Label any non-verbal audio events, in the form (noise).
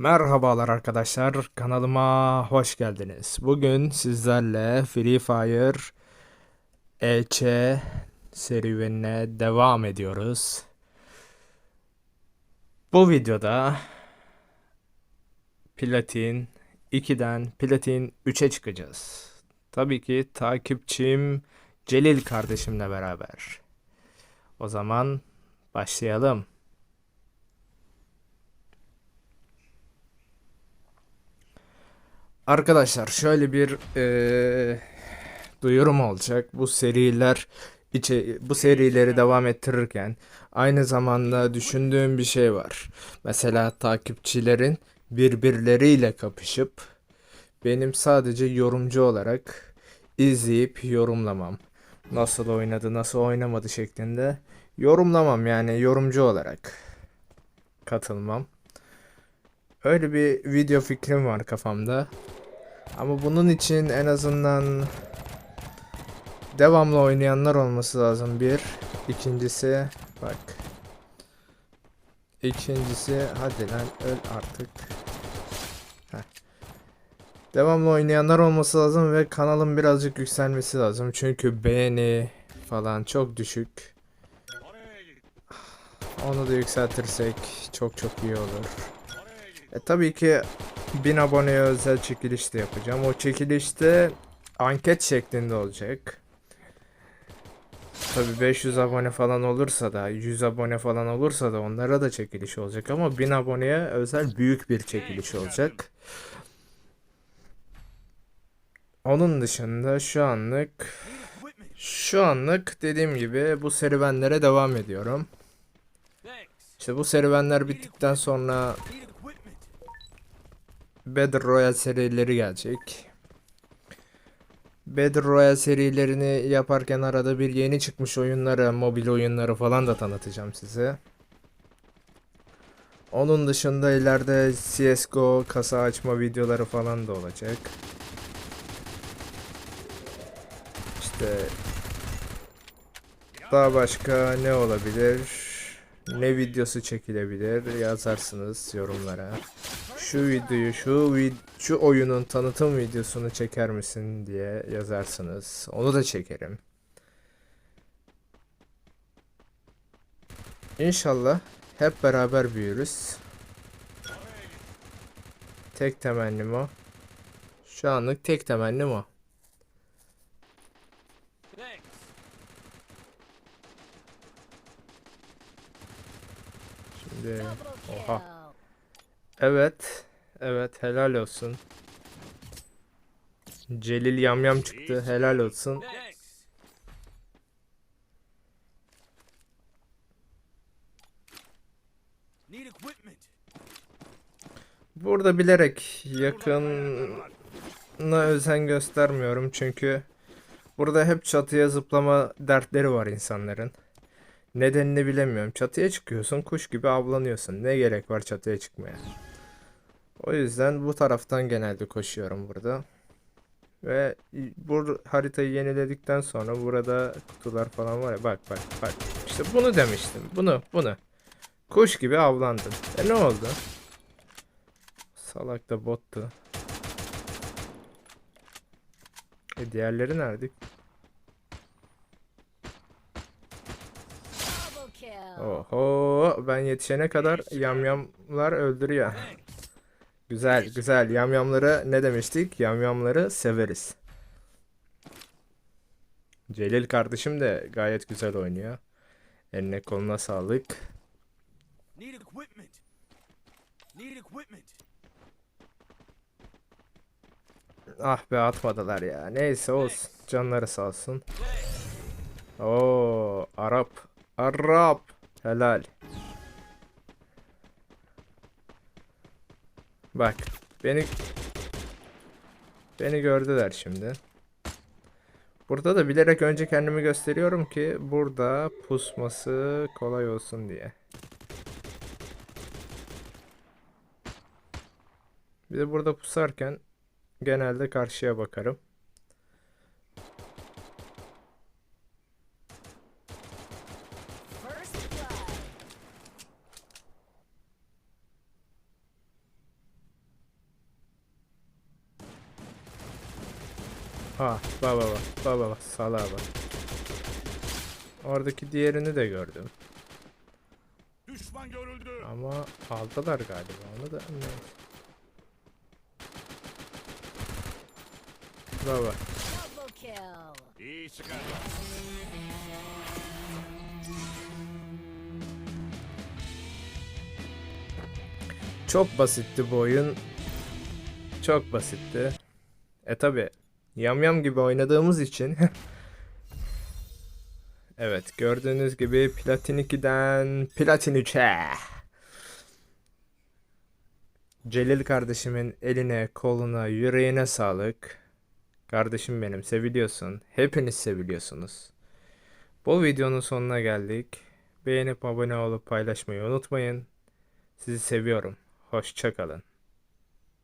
Merhabalar arkadaşlar, kanalıma hoş geldiniz. Bugün sizlerle Free Fire EÇ serüvenine devam ediyoruz. Bu videoda Platin 2'den Platin 3'e çıkacağız. Tabii ki takipçim Celil kardeşimle beraber. O zaman başlayalım. Arkadaşlar şöyle bir eee, duyurum olacak. Bu seriler içe, bu serileri devam ettirirken aynı zamanda düşündüğüm bir şey var. Mesela takipçilerin birbirleriyle kapışıp benim sadece yorumcu olarak izleyip yorumlamam. Nasıl oynadı, nasıl oynamadı şeklinde yorumlamam yani yorumcu olarak katılmam. Öyle bir video fikrim var kafamda. Ama bunun için en azından devamlı oynayanlar olması lazım bir. İkincisi bak. İkincisi hadi lan öl artık. Devamlı oynayanlar olması lazım ve kanalın birazcık yükselmesi lazım. Çünkü beğeni falan çok düşük. Onu da yükseltirsek çok çok iyi olur. E, tabii ki 1000 aboneye özel çekiliş de yapacağım. O çekilişte anket şeklinde olacak. Tabii 500 abone falan olursa da 100 abone falan olursa da onlara da çekiliş olacak ama 1000 aboneye özel büyük bir çekiliş olacak. Onun dışında şu anlık şu anlık dediğim gibi bu serüvenlere devam ediyorum. İşte bu serüvenler bittikten sonra Battle Royale serileri gelecek. Battle Royale serilerini yaparken arada bir yeni çıkmış oyunları, mobil oyunları falan da tanıtacağım size. Onun dışında ileride CSGO kasa açma videoları falan da olacak. İşte daha başka ne olabilir? Ne videosu çekilebilir? Yazarsınız yorumlara şu videoyu şu vid şu oyunun tanıtım videosunu çeker misin diye yazarsınız. Onu da çekerim. İnşallah hep beraber büyürüz. Tek temennim o. Şu anlık tek temennim o. Şimdi oha. Evet. Evet helal olsun. Celil yamyam çıktı. Helal olsun. Burada bilerek yakına özen göstermiyorum çünkü burada hep çatıya zıplama dertleri var insanların. Nedenini bilemiyorum. Çatıya çıkıyorsun, kuş gibi avlanıyorsun. Ne gerek var çatıya çıkmaya? O yüzden bu taraftan genelde koşuyorum burada. Ve bu haritayı yeniledikten sonra burada kutular falan var ya bak bak bak. İşte bunu demiştim. Bunu bunu. Kuş gibi avlandın. E ne oldu? Salak da bottu. E diğerleri nerede? Oho ben yetişene kadar yamyamlar öldürüyor. Güzel güzel yamyamları ne demiştik? Yamyamları severiz. Celil kardeşim de gayet güzel oynuyor. Eline koluna sağlık. Ah be atmadılar ya. Neyse olsun. Canları sağ olsun. Oo Arap. Arap. Helal. Bak beni beni gördüler şimdi. Burada da bilerek önce kendimi gösteriyorum ki burada pusması kolay olsun diye. Bir de burada pusarken genelde karşıya bakarım. Ha baba baba baba baba salağa bak. Oradaki diğerini de gördüm. Düşman görüldü. Ama aldılar galiba onu da. Baba Double kill. İyi çıkar. çok basitti bu oyun. Çok basitti. E tabi yamyam gibi oynadığımız için (laughs) Evet gördüğünüz gibi Platin 2'den Platin 3'e Celil kardeşimin eline, koluna, yüreğine sağlık. Kardeşim benim seviliyorsun. Hepiniz seviliyorsunuz. Bu videonun sonuna geldik. Beğenip abone olup paylaşmayı unutmayın. Sizi seviyorum. Hoşça kalın.